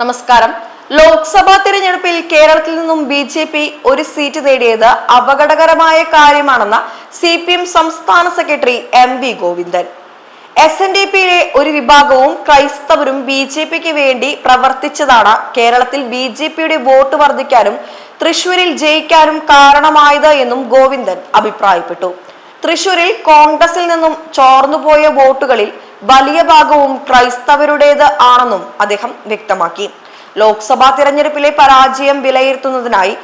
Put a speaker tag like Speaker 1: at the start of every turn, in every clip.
Speaker 1: നമസ്കാരം. ലോക്സഭാ തിരഞ്ഞെടുപ്പിൽ കേരളത്തിൽ നിന്നും ബി ജെ പി ഒരു സീറ്റ് നേടിയത് അപകടകരമായ കാര്യമാണെന്ന് സി പി എം സംസ്ഥാന secretary M V Govindan. S N D പിയിലെ ഒരു വിഭാഗവും ക്രൈസ്തവരും ബി ജെ പിക്ക് വേണ്ടി പ്രവർത്തിച്ചതാണ് കേരളത്തിൽ ബി ജെ പിയുടെ വോട്ട് വർദ്ധിക്കാനും തൃശൂരിൽ ജയിക്കാനും കാരണമായത് എന്നും ഗോവിന്ദൻ അഭിപ്രായപ്പെട്ടു. തൃശൂരിൽ കോൺഗ്രസിൽ നിന്നും ചോർന്നുപോയ വോട്ടുകളിൽ വലിയ ഭാഗവും ക്രൈസ്തവരുടേത് ആണെന്നും അദ്ദേഹം വ്യക്തമാക്കി. ലോക്സഭാ തിരഞ്ഞെടുപ്പിലെ പരാജയം വിലയിരുത്തുന്നതിനായി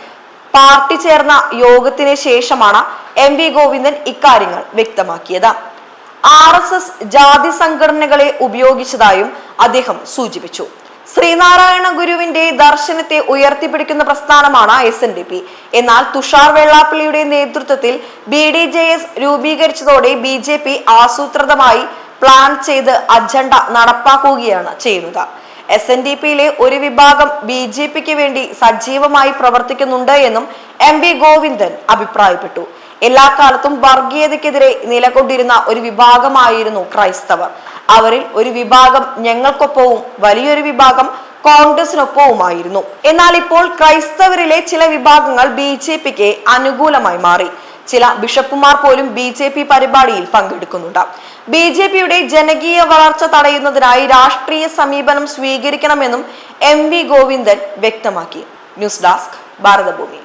Speaker 1: പാർട്ടി ചേർന്ന യോഗത്തിന് ശേഷമാണ് എം വി ഗോവിന്ദൻ ഇക്കാര്യങ്ങൾ വ്യക്തമാക്കിയത്. ആർ എസ് എസ് ജാതി സംഘടനകളെ ഉപയോഗിച്ചതായും അദ്ദേഹം സൂചിപ്പിച്ചു. ശ്രീനാരായണ ഗുരുവിന്റെ ദർശനത്തെ ഉയർത്തിപ്പിടിക്കുന്ന പ്രസ്ഥാനമാണ് എസ് എൻ ഡി പി. എന്നാൽ തുഷാർ വെള്ളാപ്പള്ളിയുടെ നേതൃത്വത്തിൽ ബി ഡി ജെ എസ് രൂപീകരിച്ചതോടെ ബി ജെ പി ആസൂത്രിതമായി പ്ലാൻ ചെയ്ത് അജണ്ട നടപ്പാക്കുകയാണ് ചെയ്യുന്നത്. എസ് എൻ ഡി പിയിലെ ഒരു വിഭാഗം ബി ജെ പിക്ക് വേണ്ടി സജീവമായി പ്രവർത്തിക്കുന്നുണ്ട് എന്നും എം വി ഗോവിന്ദൻ അഭിപ്രായപ്പെട്ടു. എല്ലാ കാലത്തും വർഗീയതയ്ക്കെതിരെ നിലകൊണ്ടിരുന്ന ഒരു വിഭാഗമായിരുന്നു ക്രൈസ്തവർ. അവരിൽ ഒരു വിഭാഗം ഞങ്ങൾക്കൊപ്പവും വലിയൊരു വിഭാഗം കോൺഗ്രസിനൊപ്പവുമായിരുന്നു. എന്നാൽ ഇപ്പോൾ ക്രൈസ്തവരിലെ ചില വിഭാഗങ്ങൾ ബി ജെ പിക്ക് അനുകൂലമായി മാറി. ചില ബിഷപ്പുമാർ പോലും ബി ജെ പി പരിപാടിയിൽ പങ്കെടുക്കുന്നുണ്ട്. ബി ജെ പിയുടെ ജനകീയ വളർച്ച തടയുന്നതിനായി രാഷ്ട്രീയ സമീപനം സ്വീകരിക്കണമെന്നും എം വി ഗോവിന്ദൻ വ്യക്തമാക്കി. News desk Bharathabhoomi.